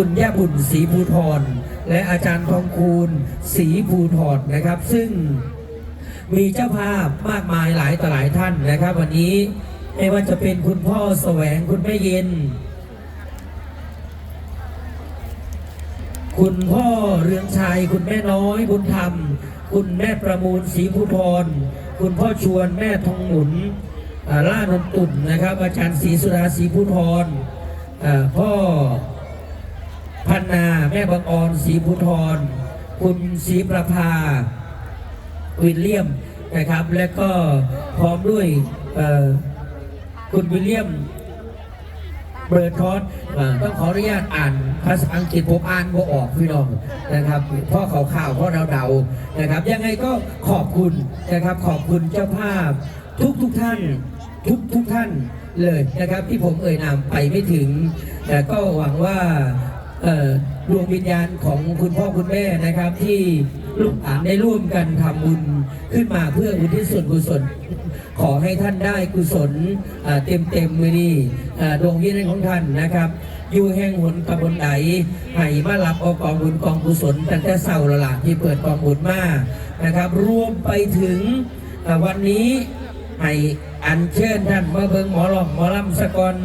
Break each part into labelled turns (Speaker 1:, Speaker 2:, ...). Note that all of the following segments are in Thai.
Speaker 1: คุณย่าบุญศรีภูธรและอาจารย์ทองคูณศรีภูธรนะครับ ซึ่งมีเจ้าภาพมากมายหลายต่อหลายท่านนะครับ วันนี้ไม่ว่าจะเป็นคุณพ่อแสวงคุณแม่เย็น คุณพ่อเรืองชัยคุณแม่น้อยบุญธรรม คุณแม่ประมูลศรีภูธรคุณพ่อชวนแม่ทองหนุนล่านนตุ่นนะครับ อาจารย์ศรีสุดาศรีภูธรพ่อ พันนา แม่บางออนศรีภูธรคุณศรีประภา วิลเลียมนะครับ และก็พร้อมด้วยคุณวิลเลียมเบอร์ทอสต้องขออนุญาตอ่านภาษาอังกฤษผมอ่านบ่ออกพี่น้องนะครับเพ่อข่าวข่าวเพ่อเดาๆนะครับ ยังไงก็ขอบคุณนะครับ ขอบคุณเจ้าภาพ ทุกทุกท่าน ทุกทุกท่านเลยนะครับ ที่ผมเอ่ยนามไปไม่ถึง แต่ก็หวังว่า ดวงวิญญาณของคุณพ่อคุณแม่นะครับ ที่ลูกหลานได้ร่วมกันทำบุญขึ้นมาเพื่ออุทิศส่วนกุศล ขอให้ท่านได้กุศลเต็มเต็มๆมือนี่ดวงวิญญาณของท่านนะครับ อยู่แห่งหนกระบนไดให้มารับเอากองบุญกองกุศลตั้งแต่เศร้าละละที่เปิดกองบุญมานะครับ รวมไปถึงอ่วันนี้ให้อัญเชิญท่านมาเบิงหมอหลอกหมอลำสกอน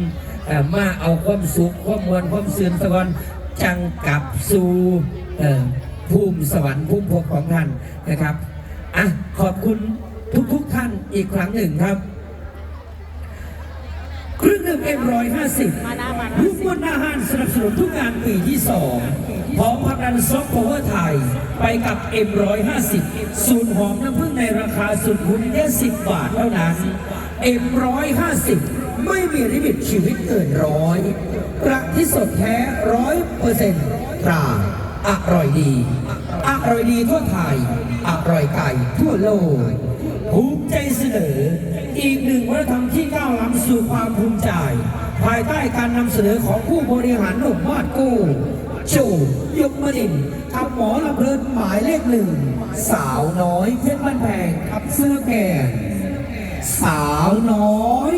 Speaker 1: มาเอาความสุขความมวลความซื่นสกอน จังกับสู่ภูมิสวรรค์ภูมิภพของท่านนะครับอะขอบคุณทุกๆทท่านอีกครั้งหนึ่งครับเครื่องดื่มเอ็มร้อยห้าสิบทุกวันอาหารสนับสนุนทุกงานปีที่สองพร้อมพักดันซอฟต์พาเวอร์ไทย ไปกับเอ็มร้อยห้าสิบสูตรหอมน้ำผึ้งในราคาสุดคุ้มแค่สิบบาทเท่านั้นเอ็มร้อยห้าสิบ ไม่มีลิมิตชีวิตเกินร้อยกระที่สดแท้ร้อยเปอร์เซ็นต์ตราอร่อยดี อร่อยดีทั่วไทย อร่อยไก่ทั่วโลก ภูมิใจเสนอ อีกหนึ่งวัฒนธรรมที่ก้าวล้ำสู่ความภูมิใจ ภายใต้การนำเสนอของผู้บริหารหนุ่มมาดกู้โจยกมดินกับหมอลำเพลินหมายเลขหนึ่ง สาวน้อยเพชรบ้านแพงกับเสื้อแก่สาวน้อย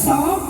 Speaker 1: ซอฟ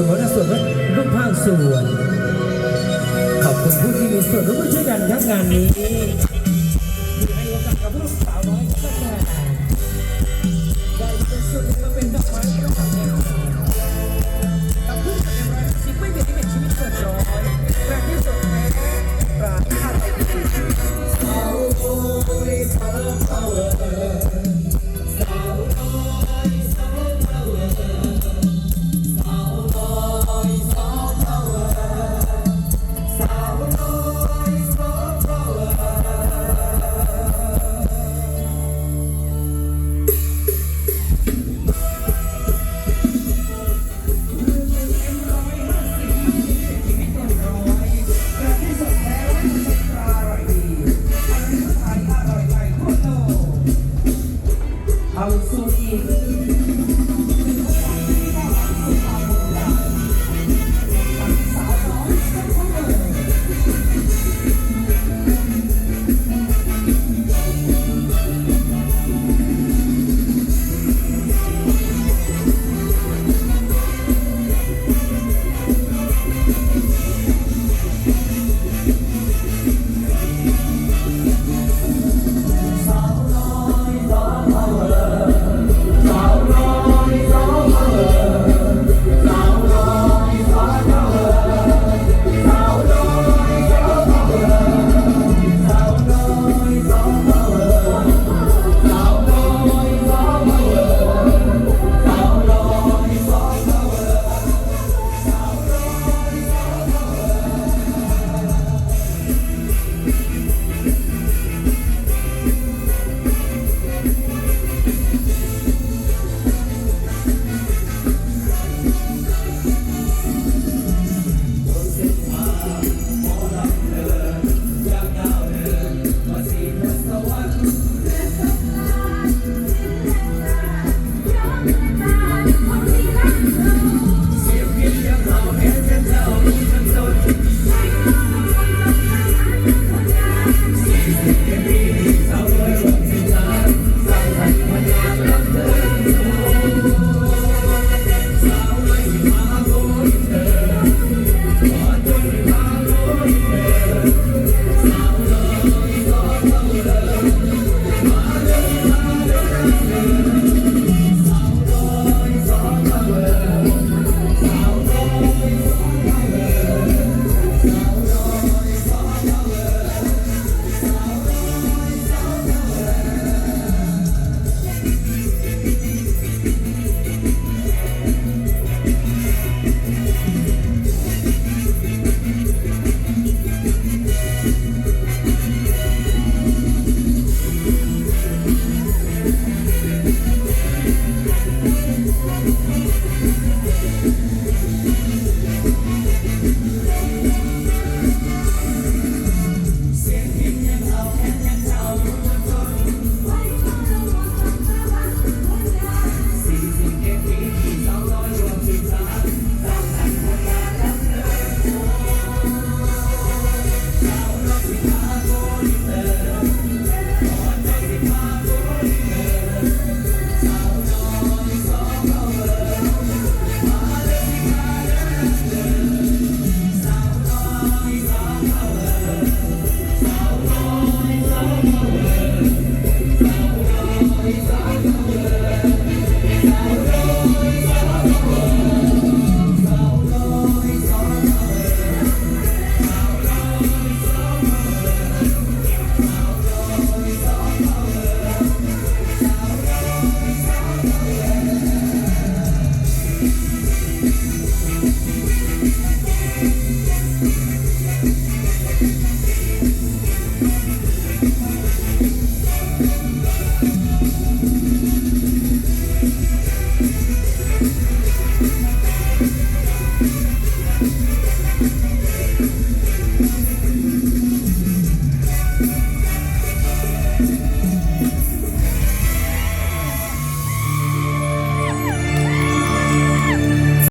Speaker 1: คุณหัวหน้าส่วนและรูปภาพส่วน ขอบคุณผู้ที่มีส่วนร่วมช่วยกันครับงานนี้ให้โอกาสกับลูกสาวน้อยตั้งแต่